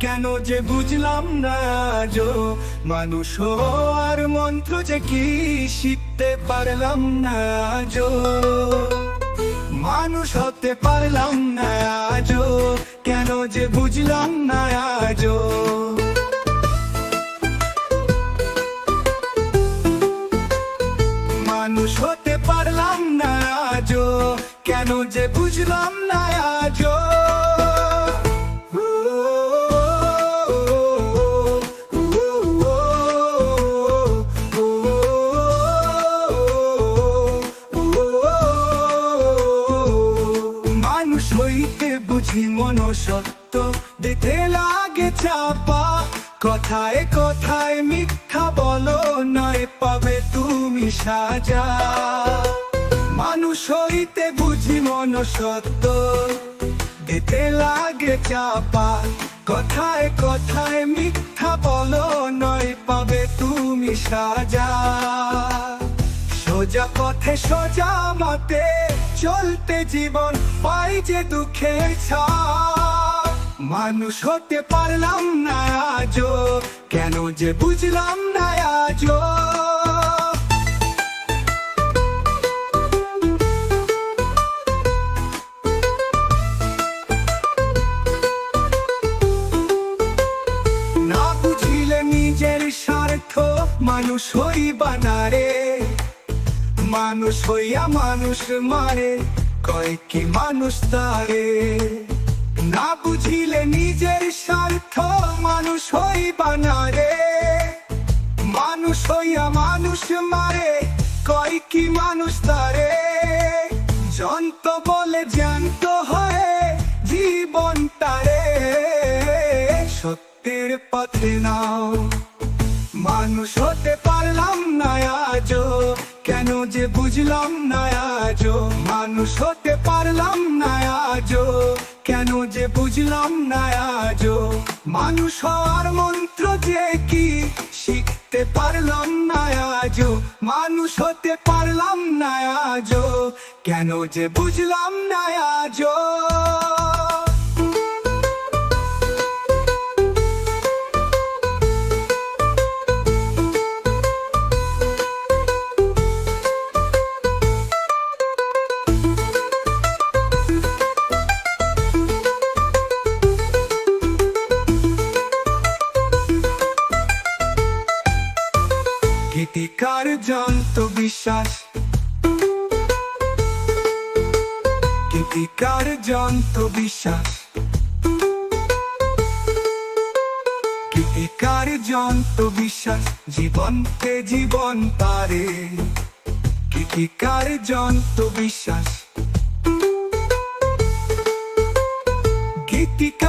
কেন যে বুঝলাম না আজও। মানুষ আর মন্ত্র যে কি শিখতে পারলাম না আজও। মানুষ হতে পারলাম না আজও। কেন যে বুঝলাম না আজও। মানুষ হতে পারলাম না আজও। কেন যে বুঝলাম না আজও। হইতে বুঝি মন সত্য দিতে লাগে চাপা। কথায় কথায় মিথ্যা বলো, নয় পাবে তুমি সাজা। মানুষ হইতে বুঝি মন সত্য দিতে লাগে চাপা। কথায় কথায় মিথ্যা বলো, নয় পাবে তুমি সাজা। সোজা পথে সোজা মতে চলতে জীবন পাই যে দুঃখের ছাপ। মানুষ হতে পারলাম না আজও, কেন যে বুঝলাম না আজও? না নিজের স্বার্থ মানুষ হইবা না রে। মানুষ হইয়া মানুষ মারে, কয় কি মানুষ তারে? না বুঝিলে নিজের স্বার্থ মানুষ হইবা না রে। মানুষ হইয়া মানুষ মারে, কয় কি মানুষ তারে? জন্ত বলে জ্যান্ত হয়ে জীবন তারে। সত্যের পথে নাও, মানুষ হতে পারলাম না আজও। কেন যে বুঝলাম না আজও? মানুষ হতে পারলাম না আজও। কেন যে বুঝলাম না আজও? মানুষ হওয়ার মন্ত্র যে কি? শিখতে পারলাম না আজও। মানুষ হতে পারলাম না আজও। কেন যে বুঝলাম না আজও? কার জানত বিশ্বাস। কিন্তু কার জানত বিশ্বাস। কিন্তু কার জানত বিশ্বাস জীবনকে জীবন তারে। কিন্তু কার জানত বিশ্বাস। গীতিকা